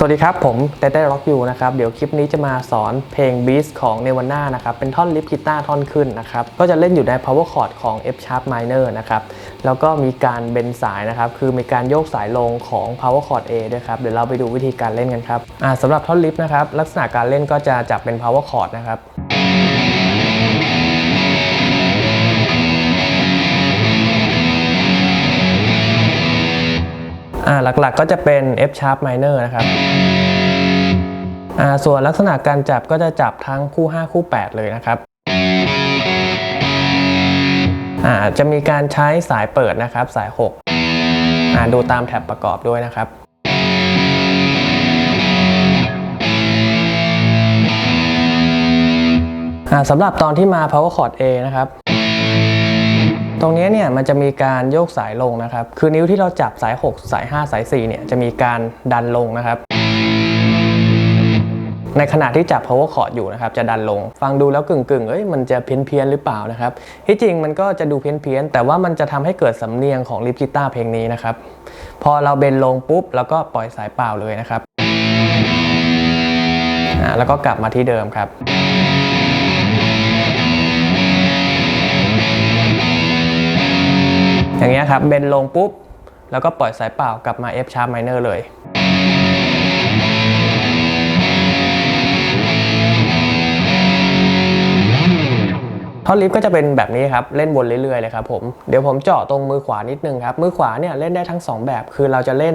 สวัสดีครับ ผมเต้เต้ร็อกยูนะครับ เดี๋ยวคลิปนี้จะมาสอนเพลง Beast ของ n e v a n a นะครับ เป็นท่อนลิฟกีตาร์ท่อนขึ้นนะครับ ก็จะเล่นอยู่ใน power chord ของ F sharp minor นะครับ แล้วก็มีการเบนสายนะครับ คือมีการโยกสายลงของ power chord A ด้วยครับ เดี๋ยวเราไปดูวิธีการเล่นกันครับสำหรับท่อนลิฟนะครับ ลักษณะการเล่นก็จะจับเป็น power chord นะครับ อ่าหลักๆก็จะเป็น F sharp minor นะครับอ่าส่วนลักษณะการจับก็จะจับทั้งคู่ 5 คู่ 8 เลยนะครับอ่าจะมีการใช้สายเปิดนะครับสาย 6อ่าดูตามแท็บประกอบด้วยนะครับอ่าสำหรับตอนที่มา power chord A นะครับ ตรงนี้เนี่ยมันจะมีการโยกสายลงนะครับ คือนิ้วที่เราจับสาย 6 สาย 5 สาย 4 เนี่ยจะมีการดันลงนะครับ ในขณะที่จับ power chord อยู่นะครับ จะดันลง ฟังดูแล้วกึ่งๆ เอ้ยมันจะเพี้ยนเพียนหรือเปล่านะครับ ที่จริงมันก็จะดูเพี้ยนเพียนแต่ว่ามันจะทำให้เกิดสำเนียงของลิฟกีตาร์เพลงนี้นะครับ พอเราเบนลงปุ๊บแล้วก็ปล่อยสายเปล่าเลยนะครับแล้วก็กลับมาที่เดิมครับ อย่างเงี้ยครับเบนลงปุ๊บ แล้วก็ปล่อยสายเปล่ากลับมา F sharp minor เลยท่อนลิฟก็จะเป็นแบบนี้ครับ เล่นวนเรื่อยๆเลยครับผมเดี๋ยวผมเจาะตรงมือขวานิดนึงครับ มือขวาเนี่ยเล่นได้ทั้ง 2 แบบ คือเราจะเล่น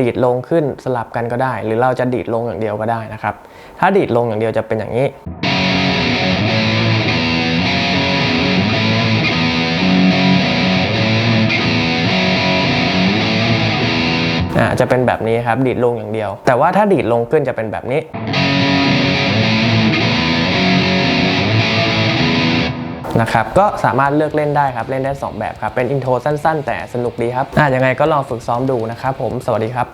ดีดลงขึ้นสลับกันก็ได้ หรือเราจะดีดลงอย่างเดียวก็ได้นะครับ ถ้าดีดลงอย่างเดียวจะเป็นอย่างนี้ อ่าจะเป็นแบบนี้ครับดีดลงอย่างเดียว แต่ว่าถ้าดีดลงขึ้นจะเป็นแบบนี้นะครับก็สามารถเลือกเล่นได้ครับ เล่นได้ 2 แบบครับ เป็นอินโทรสั้น ๆ แต่สนุกดีครับอ่ายังไงก็ลองฝึกซ้อมดูนะครับผมสวัสดีครับ